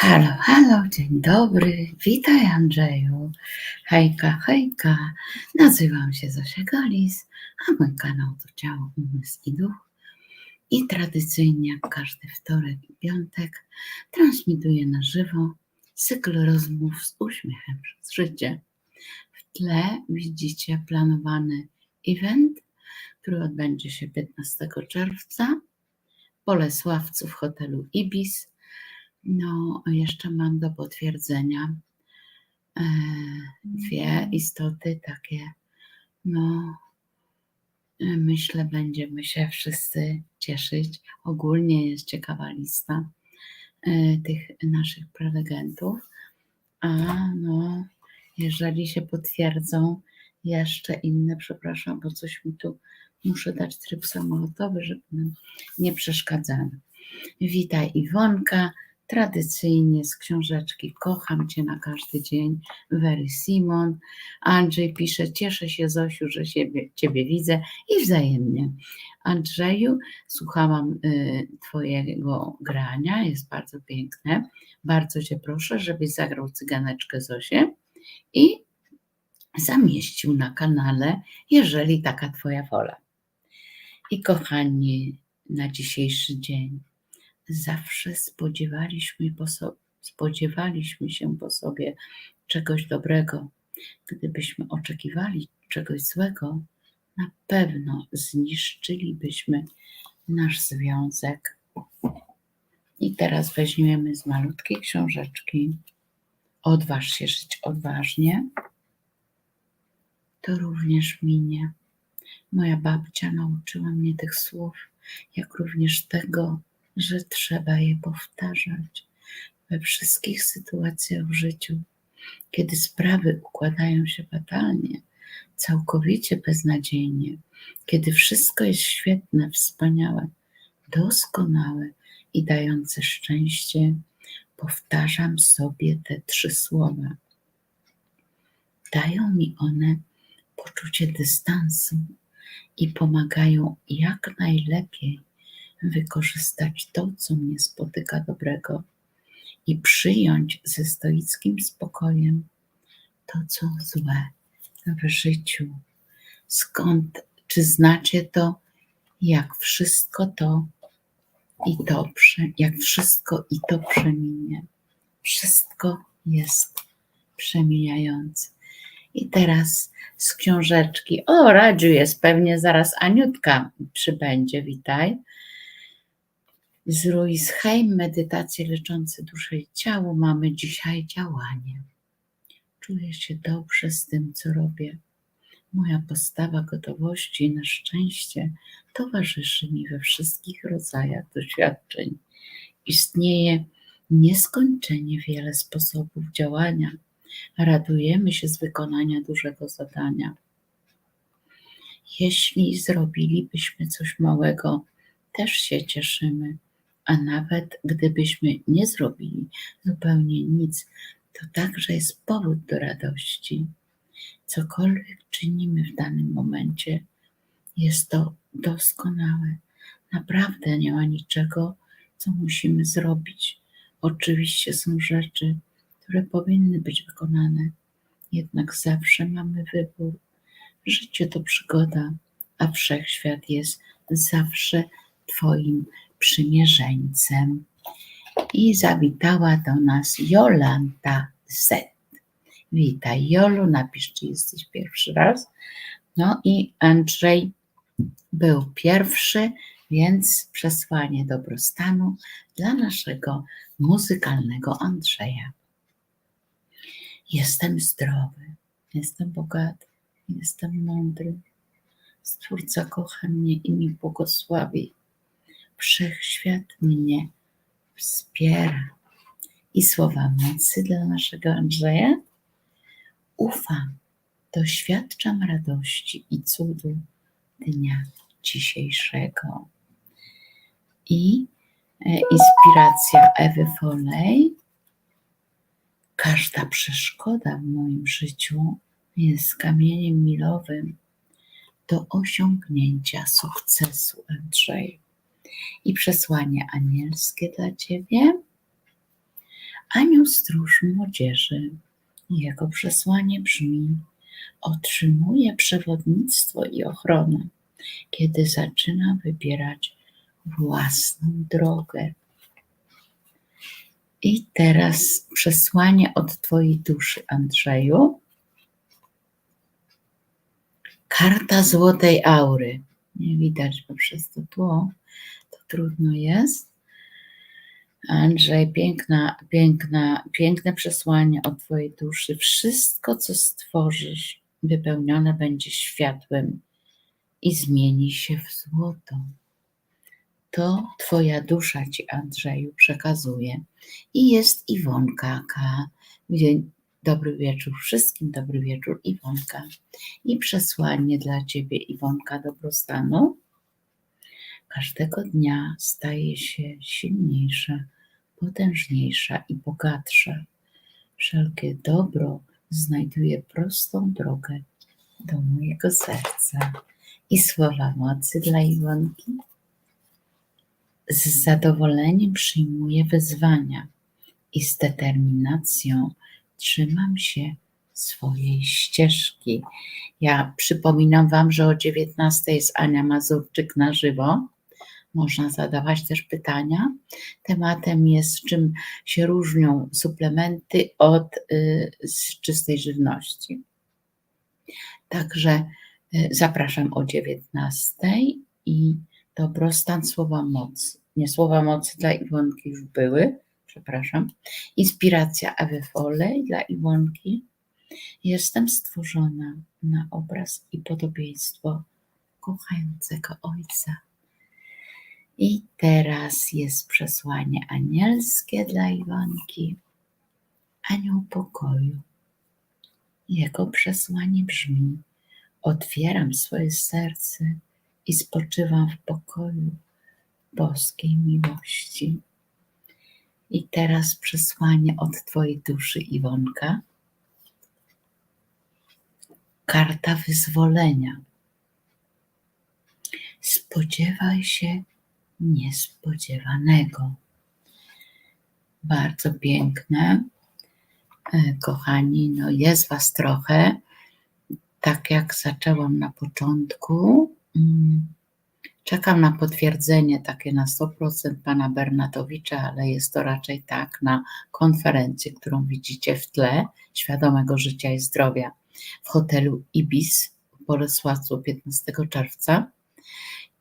Halo, halo, dzień dobry. Witaj Andrzeju. Hejka, hejka. Nazywam się Zosia Galis, a mój kanał to Ciało, Umysł i Duch. I tradycyjnie jak każdy wtorek i piątek transmituję na żywo cykl rozmów z uśmiechem przez życie. W tle widzicie planowany event, który odbędzie się 15 czerwca w Bolesławcu w hotelu Ibis no, jeszcze mam do potwierdzenia e, dwie istoty takie. No, e, myślę, będziemy się wszyscy cieszyć. Ogólnie jest ciekawa lista e, tych naszych prelegentów. A no, jeżeli się potwierdzą jeszcze inne, przepraszam, bo coś mi tu muszę dać tryb samolotowy, żeby nam nie przeszkadzało. Witaj Iwonka, tradycyjnie z książeczki Kocham Cię na każdy dzień, Very Simon. Andrzej pisze, cieszę się Zosiu, że siebie, Ciebie widzę i wzajemnie. Andrzeju, słuchałam y, Twojego grania, jest bardzo piękne. Bardzo Cię proszę, żebyś zagrał cyganeczkę Zosię i zamieścił na kanale, jeżeli taka Twoja wola. I kochani, na dzisiejszy dzień zawsze spodziewaliśmy, po so, spodziewaliśmy się po sobie czegoś dobrego. Gdybyśmy oczekiwali czegoś złego, na pewno zniszczylibyśmy nasz związek. I teraz weźmiemy z malutkiej książeczki Odważ się żyć odważnie. To również minie. Moja babcia nauczyła mnie tych słów, jak również tego, że trzeba je powtarzać we wszystkich sytuacjach w życiu, kiedy sprawy układają się fatalnie, całkowicie beznadziejnie, kiedy wszystko jest świetne, wspaniałe, doskonałe i dające szczęście, powtarzam sobie te trzy słowa. Dają mi one poczucie dystansu i pomagają jak najlepiej wykorzystać to, co mnie spotyka dobrego i przyjąć ze stoickim spokojem to, co złe w życiu. Skąd, czy znacie to, jak wszystko to i to, jak wszystko i to przeminie. Wszystko jest przemijające. I teraz z książeczki. O, Radziu jest, pewnie zaraz Aniutka przybędzie. Witaj z Ruiz Heim, medytacje leczące duszę i ciało, mamy dzisiaj działanie. Czuję się dobrze z tym, co robię. Moja postawa gotowości na szczęście towarzyszy mi we wszystkich rodzajach doświadczeń. Istnieje nieskończenie wiele sposobów działania. Radujemy się z wykonania dużego zadania. Jeśli zrobilibyśmy coś małego, też się cieszymy a nawet gdybyśmy nie zrobili zupełnie nic, to także jest powód do radości. Cokolwiek czynimy w danym momencie, jest to doskonałe. Naprawdę nie ma niczego, co musimy zrobić. Oczywiście są rzeczy, które powinny być wykonane, jednak zawsze mamy wybór. Życie to przygoda, a wszechświat jest zawsze Twoim przymierzeńcem. I zawitała do nas Jolanta Z. Witaj Jolu, napisz, czy jesteś pierwszy raz. No i Andrzej był pierwszy, więc przesłanie dobrostanu dla naszego muzykalnego Andrzeja. Jestem zdrowy, jestem bogaty, jestem mądry. Stwórca kocha mnie i mi błogosławi wszechświat mnie wspiera. I słowa mocy dla naszego Andrzeja. Ufam, doświadczam radości i cudu dnia dzisiejszego. I e, inspiracja Ewy Foley. Każda przeszkoda w moim życiu jest kamieniem milowym do osiągnięcia sukcesu, Andrzeju i przesłanie anielskie dla Ciebie. Anioł Stróż Młodzieży. Jego przesłanie brzmi: Otrzymuje przewodnictwo i ochronę, kiedy zaczyna wybierać własną drogę. I teraz przesłanie od Twojej duszy, Andrzeju. Karta złotej aury. Nie widać, bo przez to tło trudno jest. Andrzej, piękna, piękna, piękne przesłanie od Twojej duszy. Wszystko, co stworzysz, wypełnione będzie światłem i zmieni się w złoto. To Twoja dusza Ci, Andrzeju, przekazuje. I jest Iwonka K. Dobry wieczór wszystkim, dobry wieczór Iwonka. I przesłanie dla Ciebie, Iwonka, dobrostanu. Każdego dnia staje się silniejsza, potężniejsza i bogatsza. Wszelkie dobro znajduje prostą drogę do mojego serca. I słowa mocy dla Iwonki. Z zadowoleniem przyjmuję wyzwania i z determinacją trzymam się swojej ścieżki. Ja przypominam Wam, że o 19 jest Ania Mazurczyk na żywo. Można zadawać też pytania. Tematem jest, czym się różnią suplementy od y, czystej żywności. Także y, zapraszam o 19 i dobrostan słowa mocy. Nie słowa mocy dla Iwonki już były, przepraszam. Inspiracja Ewy Foley dla Iwonki. Jestem stworzona na obraz i podobieństwo kochającego Ojca. I teraz jest przesłanie anielskie dla Iwonki. Anioł pokoju. Jego przesłanie brzmi: Otwieram swoje serce i spoczywam w pokoju boskiej miłości. I teraz przesłanie od Twojej duszy, Iwonka. Karta wyzwolenia. Spodziewaj się niespodziewanego. Bardzo piękne. E, kochani, no jest Was trochę. Tak jak zaczęłam na początku, mm, czekam na potwierdzenie takie na 100% pana Bernatowicza, ale jest to raczej tak na konferencję, którą widzicie w tle, Świadomego Życia i Zdrowia w hotelu Ibis w Bolesławcu 15 czerwca.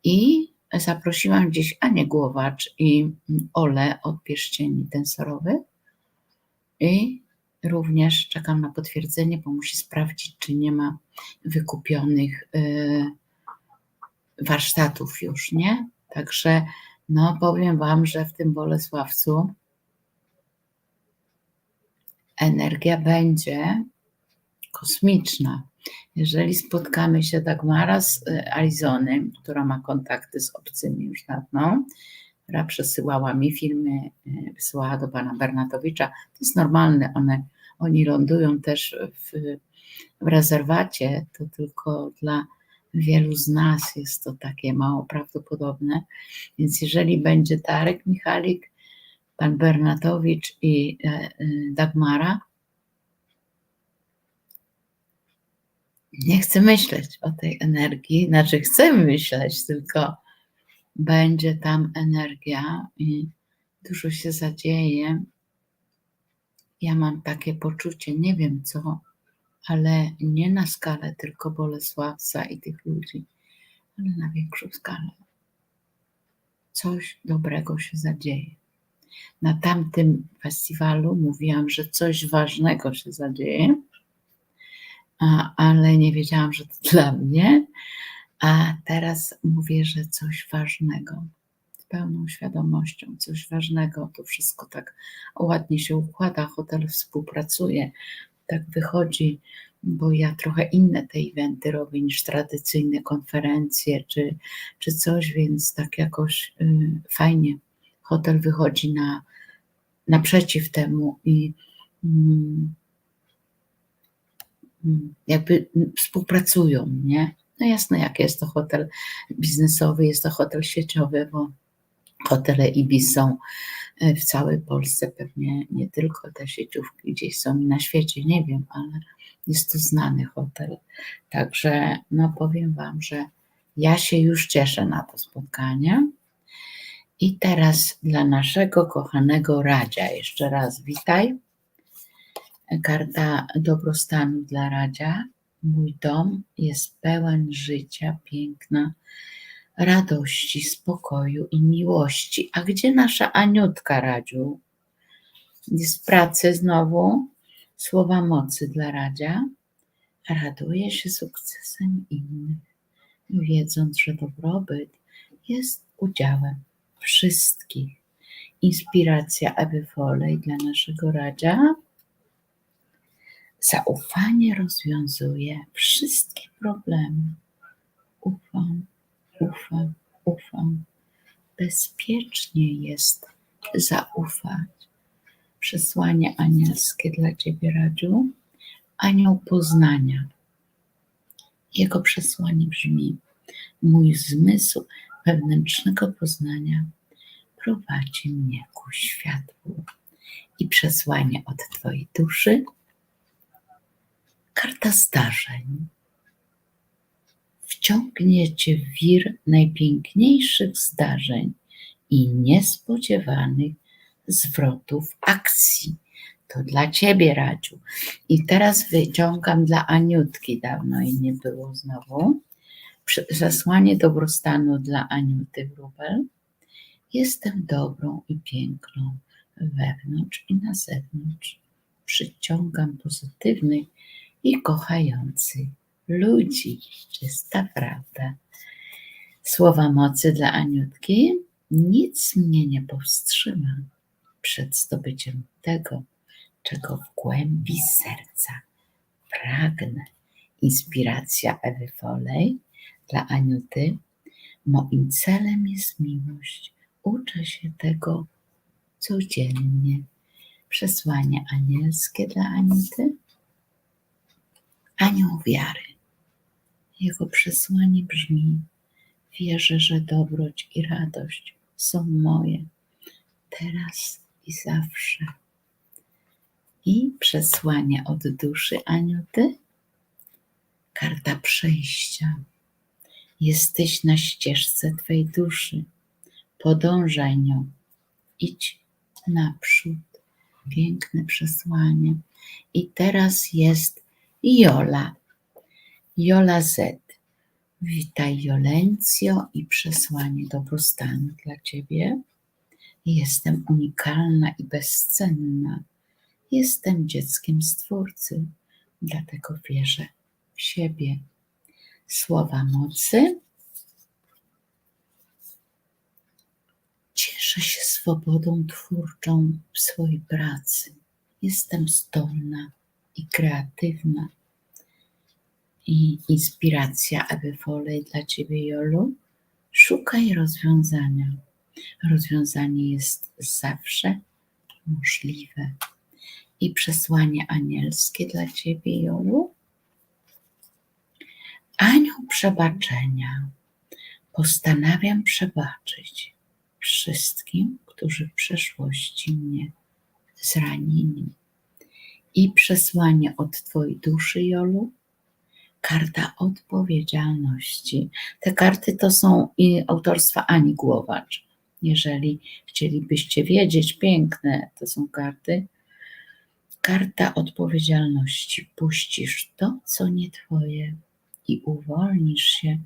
I zaprosiłam gdzieś Anię Głowacz i Ole od pierścieni tensorowych. I również czekam na potwierdzenie, bo musi sprawdzić, czy nie ma wykupionych y, warsztatów już, nie? Także no powiem Wam, że w tym Bolesławcu energia będzie kosmiczna. Jeżeli spotkamy się Dagmara z y, Arizony, która ma kontakty z obcymi już dawno, która przesyłała mi filmy, y, wysyłała do pana Bernatowicza, to jest normalne, one, oni lądują też w, w rezerwacie, to tylko dla wielu z nas jest to takie mało prawdopodobne. Więc jeżeli będzie Darek Michalik, pan Bernatowicz i y, Dagmara, nie chcę myśleć o tej energii, znaczy chcę myśleć, tylko będzie tam energia i dużo się zadzieje. Ja mam takie poczucie, nie wiem co, ale nie na skalę tylko Bolesławca i tych ludzi, ale na większą skalę. Coś dobrego się zadzieje. Na tamtym festiwalu mówiłam, że coś ważnego się zadzieje ale nie wiedziałam, że to dla mnie. A teraz mówię, że coś ważnego, z pełną świadomością, coś ważnego. To wszystko tak ładnie się układa. Hotel współpracuje, tak wychodzi, bo ja trochę inne te eventy robię niż tradycyjne konferencje czy, czy coś, więc tak jakoś y, fajnie. Hotel wychodzi na, naprzeciw temu i. Mm, jakby współpracują, nie? No jasne, jak jest to hotel biznesowy, jest to hotel sieciowy, bo Hotele Ibis są e, w całej Polsce, pewnie nie tylko te sieciówki gdzieś są na świecie, nie wiem, ale jest to znany hotel. Także no powiem Wam, że ja się już cieszę na to spotkanie. I teraz dla naszego kochanego Radzia, jeszcze raz witaj. Karta dobrostanu dla Radzia. Mój dom jest pełen życia, piękna, radości, spokoju i miłości. A gdzie nasza Aniutka, Radziu? Jest w pracy znowu. Słowa mocy dla Radzia. Raduje się sukcesem innych, wiedząc, że dobrobyt jest udziałem wszystkich. Inspiracja Ewy Folej dla naszego Radzia. Zaufanie rozwiązuje wszystkie problemy. Ufam, ufam, ufam. Bezpiecznie jest zaufać. Przesłanie anielskie dla Ciebie, Radziu. Anioł poznania. Jego przesłanie brzmi: Mój zmysł wewnętrznego poznania prowadzi mnie ku światłu. I przesłanie od Twojej duszy. Karta zdarzeń. Wciągnie Cię w wir najpiękniejszych zdarzeń i niespodziewanych zwrotów akcji. To dla Ciebie, Radziu. I teraz wyciągam dla Aniutki, dawno jej nie było znowu. Zasłanie dobrostanu dla Aniuty Wróbel. Jestem dobrą i piękną wewnątrz i na zewnątrz. Przyciągam pozytywnych i kochających ludzi. Czysta prawda. Słowa mocy dla Aniutki. Nic mnie nie powstrzyma przed zdobyciem tego, czego w głębi serca pragnę. Inspiracja Ewy Folej dla Aniuty. Moim celem jest miłość. Uczę się tego codziennie. Przesłanie anielskie dla Aniuty. Anioł wiary. Jego przesłanie brzmi: Wierzę, że dobroć i radość są moje teraz i zawsze. I przesłanie od duszy Aniuty. Karta przejścia. Jesteś na ścieżce Twej duszy. Podążaj nią. Idź naprzód. Piękne przesłanie. I teraz jest Jola. Jola Z. Witaj Jolencjo i przesłanie dobrostanu dla Ciebie. Jestem unikalna i bezcenna. Jestem dzieckiem Stwórcy, dlatego wierzę w siebie. Słowa mocy. Cieszę się swobodą twórczą w swojej pracy. Jestem zdolna i kreatywna. I inspiracja Ewy Foley dla Ciebie, Jolu. Szukaj rozwiązania. Rozwiązanie jest zawsze możliwe. I przesłanie anielskie dla Ciebie, Jolu. Anioł przebaczenia. Postanawiam przebaczyć wszystkim, którzy w przeszłości mnie zranili. I przesłanie od Twojej duszy, Jolu. Karta odpowiedzialności. Te karty to są autorstwa Ani Głowacz. Jeżeli chcielibyście wiedzieć, piękne to są karty. Karta odpowiedzialności. Puścisz to, co nie Twoje i uwolnisz się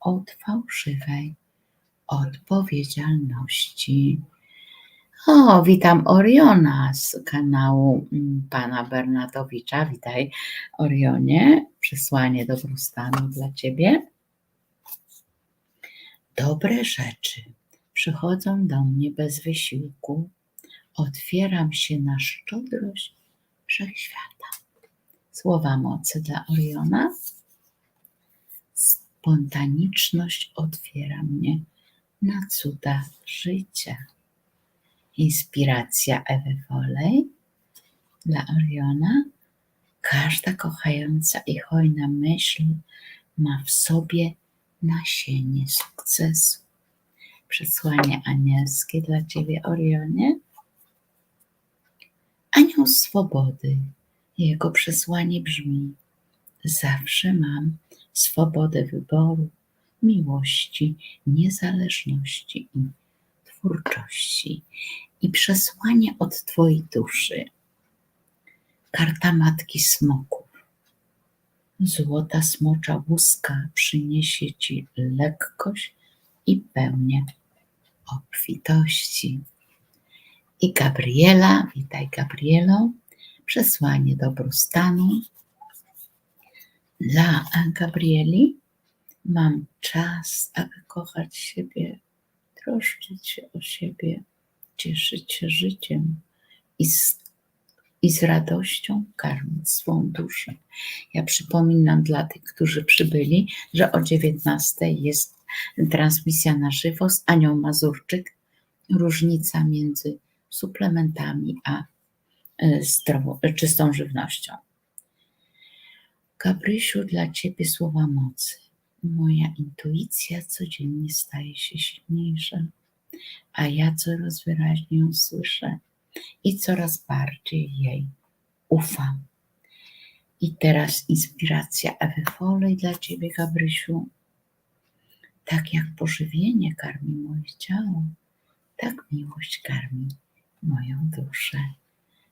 od fałszywej odpowiedzialności. O, witam Oriona z kanału mm, pana Bernatowicza. Witaj, Orionie. Przesłanie dobrostanu dla ciebie. Dobre rzeczy przychodzą do mnie bez wysiłku. Otwieram się na szczodrość wszechświata. Słowa mocy dla Oriona. Spontaniczność otwiera mnie na cuda życia. Inspiracja Ewy Wolej dla Oriona. Każda kochająca i hojna myśl ma w sobie nasienie sukcesu. Przesłanie anielskie dla Ciebie, Orionie. Anioł swobody. Jego przesłanie brzmi: Zawsze mam swobodę wyboru, miłości, niezależności i twórczości. I przesłanie od Twojej duszy. Karta Matki Smoków. Złota smocza łuska przyniesie Ci lekkość i pełnię obfitości. I Gabriela, witaj Gabrielo, przesłanie dobrostanu. Dla Gabrieli mam czas, aby kochać siebie, troszczyć się o siebie, cieszyć się życiem i z, i z radością karmić swą duszę. Ja przypominam dla tych, którzy przybyli, że o 19 jest transmisja na żywo z Anią Mazurczyk. Różnica między suplementami a e, zdrowo, czystą żywnością. Gabrysiu, dla Ciebie słowa mocy. Moja intuicja codziennie staje się silniejsza, a ja coraz wyraźniej ją słyszę i coraz bardziej jej ufam. I teraz inspiracja Ewy Foley dla Ciebie, Gabrysiu. Tak jak pożywienie karmi moje ciało, tak miłość karmi moją duszę.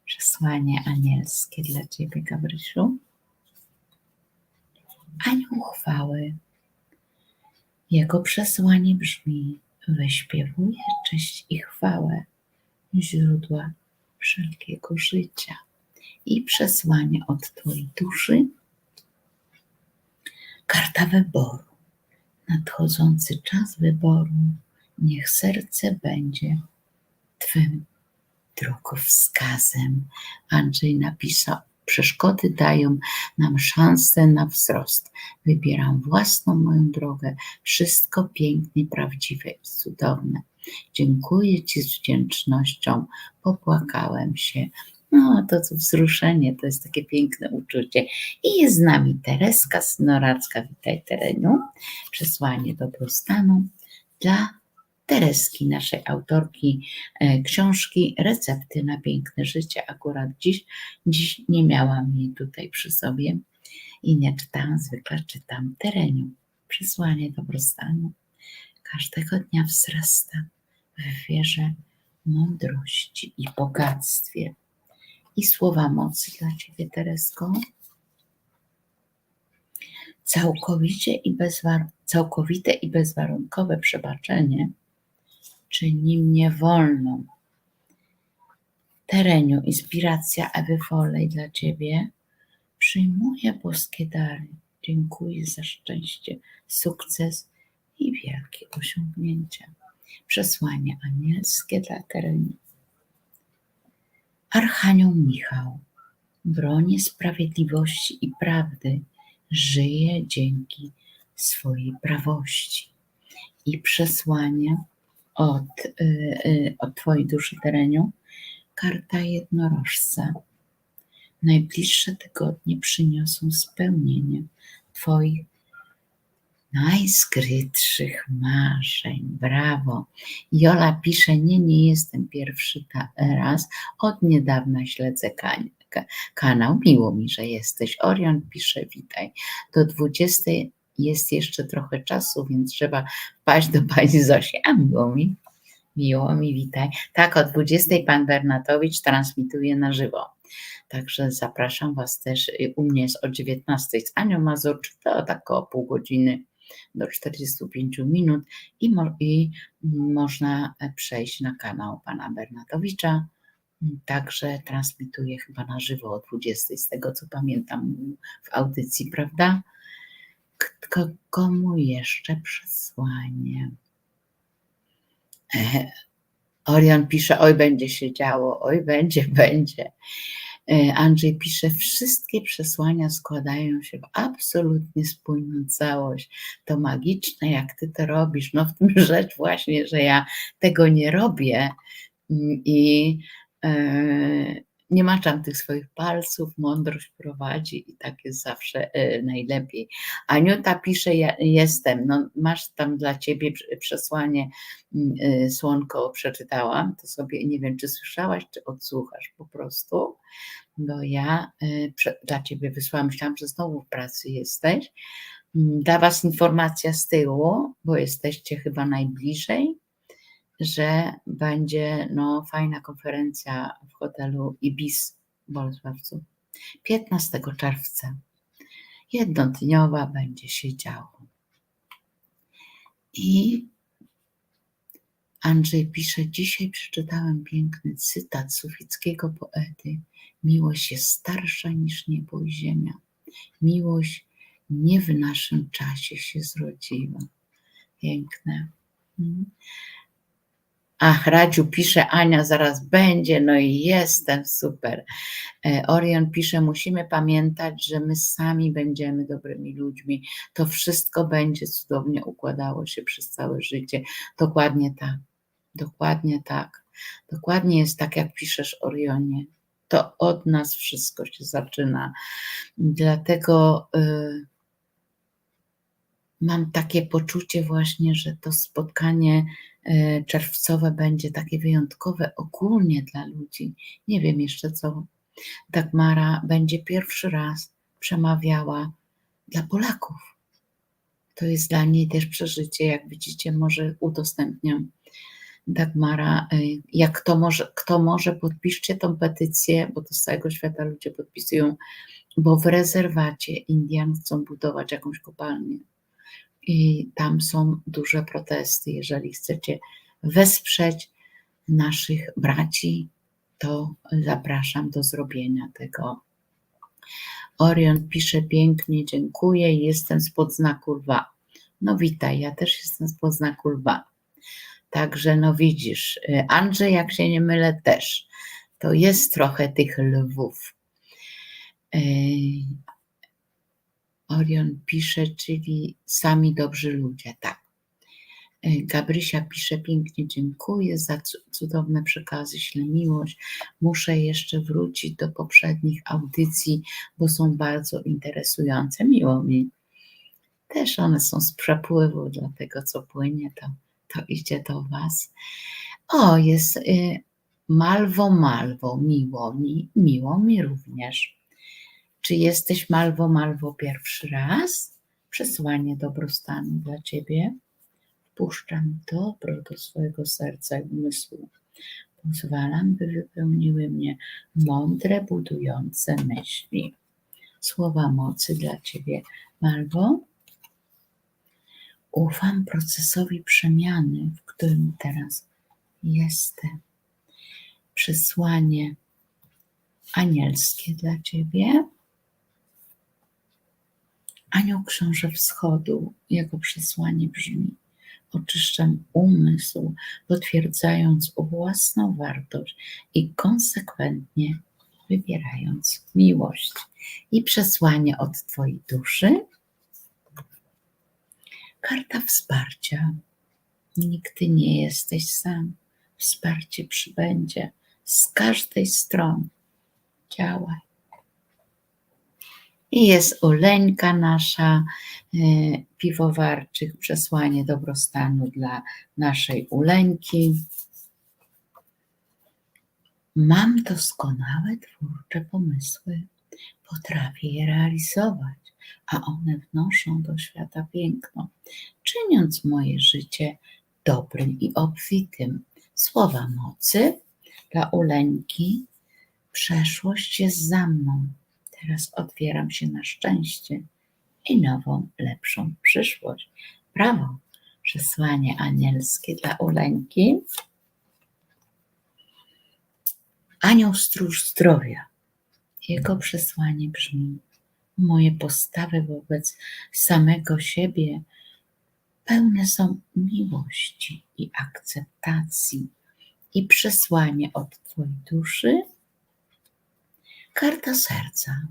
Przesłanie anielskie dla Ciebie, Gabrysiu. Anioł chwały. Jego przesłanie brzmi: Wyśpiewuję cześć i chwałę źródła wszelkiego życia. I przesłanie od Twojej duszy. Karta wyboru. Nadchodzący czas wyboru. Niech serce będzie Twym drogowskazem. Andrzej napisał: Przeszkody dają nam szansę na wzrost. Wybieram własną moją drogę. Wszystko piękne, prawdziwe i cudowne. Dziękuję Ci z wdzięcznością. Popłakałem się. No, to co wzruszenie, to jest takie piękne uczucie. I jest z nami Tereska Snoracka. Witaj, Tereniu. Przesłanie dobrostanu dla Tereski, naszej autorki e, książki Recepty na piękne życie. Akurat dziś, dziś nie miałam jej tutaj przy sobie i nie czytałam, zwykle czytam tereniu. Przesłanie dobrostanu. Każdego dnia wzrasta w wierze mądrości i bogactwie. I słowa mocy dla Ciebie, Teresko. Całkowicie i bezwar- całkowite i bezwarunkowe przebaczenie czyni mnie wolną. Tereniu, inspiracja Ewy Foley dla Ciebie. Przyjmuję boskie dary. Dziękuję za szczęście, sukces i wielkie osiągnięcia. Przesłanie anielskie dla terenu. Archanioł Michał broni sprawiedliwości i prawdy, żyje dzięki swojej prawości. I przesłanie od, y, y, od Twojej duszy tereniu, karta jednorożca. Najbliższe tygodnie przyniosą spełnienie Twoich najskrytszych marzeń. Brawo. Jola pisze, nie, nie jestem pierwszy raz, od niedawna śledzę kan kanał. Miło mi, że jesteś. Orion pisze, witaj. Do 20 jest jeszcze trochę czasu, więc trzeba wpaść do pani Zosi. A miło mi, miło mi, witaj. Tak, o 20 pan Bernatowicz transmituje na żywo. Także zapraszam Was też. U mnie jest o 19 z Anią Mazurczyk, to tak około pół godziny do 45 minut i, mo i można przejść na kanał pana Bernatowicza. Także transmituje chyba na żywo o 20, z tego co pamiętam w audycji, prawda? Komu jeszcze przesłanie? E, Orion pisze, oj będzie się działo, oj będzie, będzie. E, Andrzej pisze, wszystkie przesłania składają się w absolutnie spójną całość. To magiczne, jak ty to robisz. No w tym rzecz właśnie, że ja tego nie robię mm, i e, nie maczam tych swoich palców, mądrość prowadzi i tak jest zawsze e, najlepiej. Aniuta pisze, ja jestem, no masz tam dla ciebie przesłanie, mm, e, słonko przeczytałam, to sobie nie wiem, czy słyszałaś, czy odsłuchasz po prostu, bo ja e, dla ciebie wysłałam, myślałam, że znowu w pracy jesteś. Mm, dla was informacja z tyłu, bo jesteście chyba najbliżej, że będzie no, fajna konferencja w hotelu Ibis w Bolesławcu 15 czerwca. Jednodniowa będzie się działo. I Andrzej pisze, dzisiaj przeczytałem piękny cytat sufickiego poety. Miłość jest starsza niż niebo i ziemia. Miłość nie w naszym czasie się zrodziła. Piękne. Ach, Radziu pisze, Ania zaraz będzie, no i jestem, super. E, Orion pisze, musimy pamiętać, że my sami będziemy dobrymi ludźmi. To wszystko będzie cudownie układało się przez całe życie. Dokładnie tak, dokładnie tak. Dokładnie jest tak, jak piszesz, Orionie. To od nas wszystko się zaczyna. Dlatego. Yy, mam takie poczucie właśnie, że to spotkanie e, czerwcowe będzie takie wyjątkowe ogólnie dla ludzi. Nie wiem jeszcze co. Dagmara będzie pierwszy raz przemawiała dla Polaków. To jest dla niej też przeżycie, jak widzicie, może udostępniam. Dagmara, e, jak kto może, kto może, podpiszcie tą petycję, bo to z całego świata ludzie podpisują, bo w rezerwacie Indian chcą budować jakąś kopalnię i tam są duże protesty. Jeżeli chcecie wesprzeć naszych braci, to zapraszam do zrobienia tego. Orion pisze pięknie, dziękuję, jestem spod znaku lwa. No witaj, ja też jestem spod znaku lwa. Także no widzisz, Andrzej, jak się nie mylę, też. To jest trochę tych lwów. Orion pisze, czyli sami dobrzy ludzie, tak. E, Gabrysia pisze pięknie, dziękuję za cudowne przekazy, śle miłość. Muszę jeszcze wrócić do poprzednich audycji, bo są bardzo interesujące. Miło mi. Też one są z przepływu, dlatego co płynie, to, to idzie do Was. O, jest y, Malwo, Malwo, miło mi, miło mi również. Czy jesteś Malwo, Malwo pierwszy raz? Przesłanie dobrostanu dla Ciebie. Wpuszczam dobro do swojego serca i umysłu. Pozwalam, by wypełniły mnie mądre, budujące myśli. Słowa mocy dla Ciebie, Malwo. Ufam procesowi przemiany, w którym teraz jestem. Przesłanie anielskie dla Ciebie. Anioł Książę Wschodu, jego przesłanie brzmi: Oczyszczam umysł, potwierdzając własną wartość i konsekwentnie wybierając miłość. I przesłanie od Twojej duszy. Karta wsparcia. Nigdy nie jesteś sam. Wsparcie przybędzie z każdej strony. Działaj. I jest Oleńka nasza, e, piwowarczyk, przesłanie dobrostanu dla naszej Uleńki. Mam doskonałe twórcze pomysły, potrafię je realizować, a one wnoszą do świata piękno, czyniąc moje życie dobrym i obfitym. Słowa mocy dla Uleńki. Przeszłość jest za mną, Teraz otwieram się na szczęście i nową, lepszą przyszłość. Prawo, przesłanie anielskie dla Uleńki. Anioł stróż zdrowia. Jego przesłanie brzmi: Moje postawy wobec samego siebie pełne są miłości i akceptacji. I przesłanie od Twojej duszy Karta serca.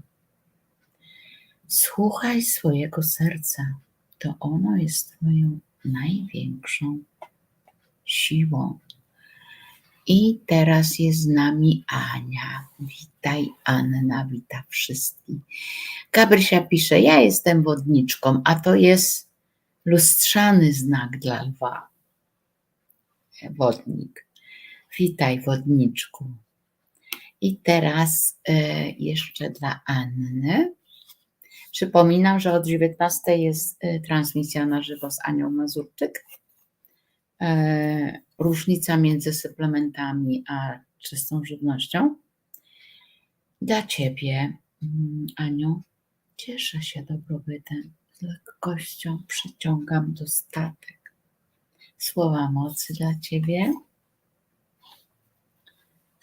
Słuchaj swojego serca, to ono jest Twoją największą siłą. I teraz jest z nami Ania. Witaj Anna, witam wszystkich. Gabrysia pisze, ja jestem wodniczką, a to jest lustrzany znak dla lwa. Wodnik. Witaj wodniczku. I teraz e, jeszcze dla Anny. Przypominam, że od 19 jest e, transmisja na żywo z Anią Mazurczyk. E, różnica między suplementami a czystą żywnością. Dla Ciebie, mm, Aniu, cieszę się dobrobytem, z lekkością przyciągam dostatek. Słowa mocy dla Ciebie.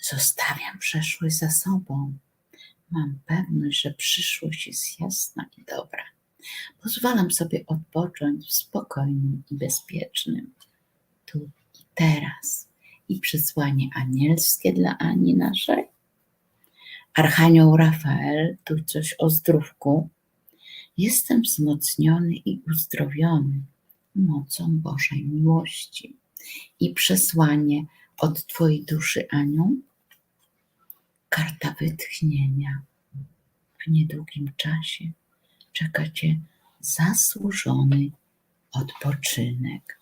Zostawiam przeszłość za sobą. Mam pewność, że przyszłość jest jasna i dobra. Pozwalam sobie odpocząć w spokojnym i bezpiecznym tu i teraz. I przesłanie anielskie dla Ani naszej. Archanioł Rafael, tu coś o zdrówku. Jestem wzmocniony i uzdrowiony mocą Bożej miłości. I przesłanie od Twojej duszy, Aniu. Karta wytchnienia. W niedługim czasie czeka Cię zasłużony odpoczynek.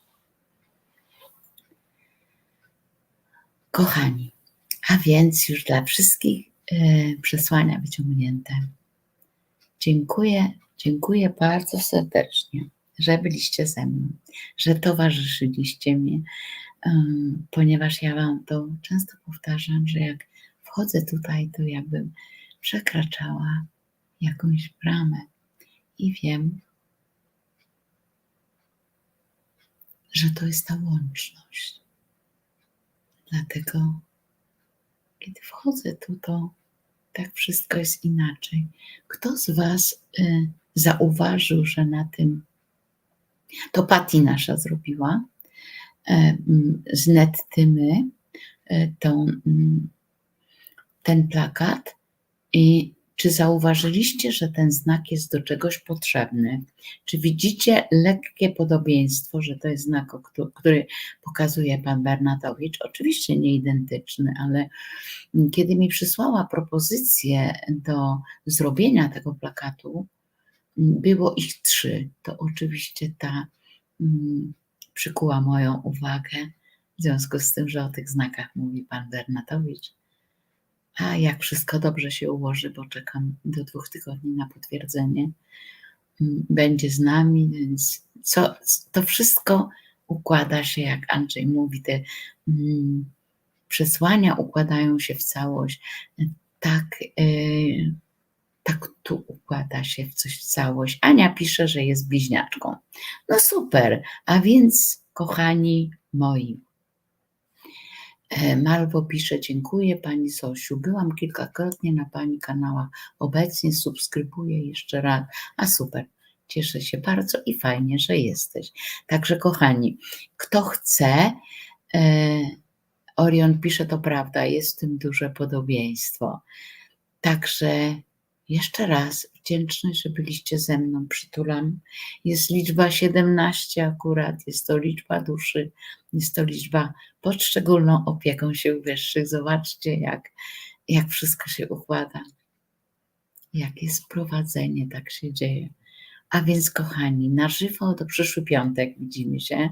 Kochani, a więc już dla wszystkich e, przesłania wyciągnięte. Dziękuję, dziękuję bardzo serdecznie, że byliście ze mną, że towarzyszyliście mi, em, ponieważ ja Wam to często powtarzam, że jak wchodzę tutaj, to jakbym przekraczała jakąś bramę i wiem, że to jest ta łączność. Dlatego, kiedy wchodzę tu, to tak wszystko jest inaczej. Kto z Was y, zauważył, że na tym, to Pati nasza zrobiła, y, z Nettymy, y, tą, mm, ten plakat i czy zauważyliście, że ten znak jest do czegoś potrzebny? Czy widzicie lekkie podobieństwo, że to jest znak, który pokazuje pan Bernatowicz? Oczywiście nie identyczny, ale kiedy mi przysłała propozycję do zrobienia tego plakatu, było ich trzy. To oczywiście ta mm, przykuła moją uwagę, w związku z tym, że o tych znakach mówi pan Bernatowicz. A jak wszystko dobrze się ułoży, bo czekam do dwóch tygodni na potwierdzenie, mm, będzie z nami, więc co, to wszystko układa się, jak Andrzej mówi, te mm, przesłania układają się w całość. Tak, yy, tak tu układa się w coś w całość. Ania pisze, że jest bliźniaczką. No super, a więc kochani moi, Malwo pisze, dziękuję Pani Sosiu. Byłam kilkakrotnie na Pani kanałach obecnie, subskrybuję jeszcze raz. A super, cieszę się bardzo i fajnie, że jesteś. Także kochani, kto chce, e, Orion pisze, to prawda, jest w tym duże podobieństwo. Także jeszcze raz wdzięczny, że byliście ze mną. Przytulam. Jest liczba 17 akurat, jest to liczba duszy, jest to liczba pod szczególną opieką sił wyższych. Zobaczcie, jak, jak wszystko się układa. Jak jest prowadzenie, tak się dzieje. A więc, kochani, na żywo do przyszły piątek widzimy się,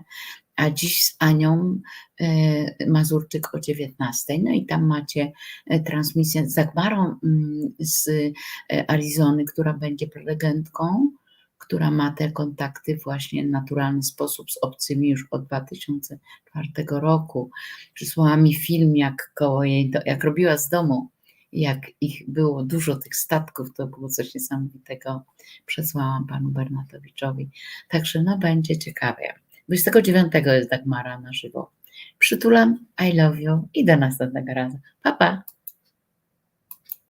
a dziś z Anią e, Mazurczyk o 19. No i tam macie e, transmisję z Zagmarą mm, z e, Arizony, która będzie prelegentką, która ma te kontakty właśnie w naturalny sposób z obcymi już od 2004 roku. Przysłała mi film, jak koło jej, jak robiła z domu, jak ich było dużo tych statków, to było coś niesamowitego. Przesłałam panu Bernatowiczowi. Także no będzie ciekawie. 29 jest Dagmara na żywo. Przytulam, I love you i do następnego razu. Pa, pa!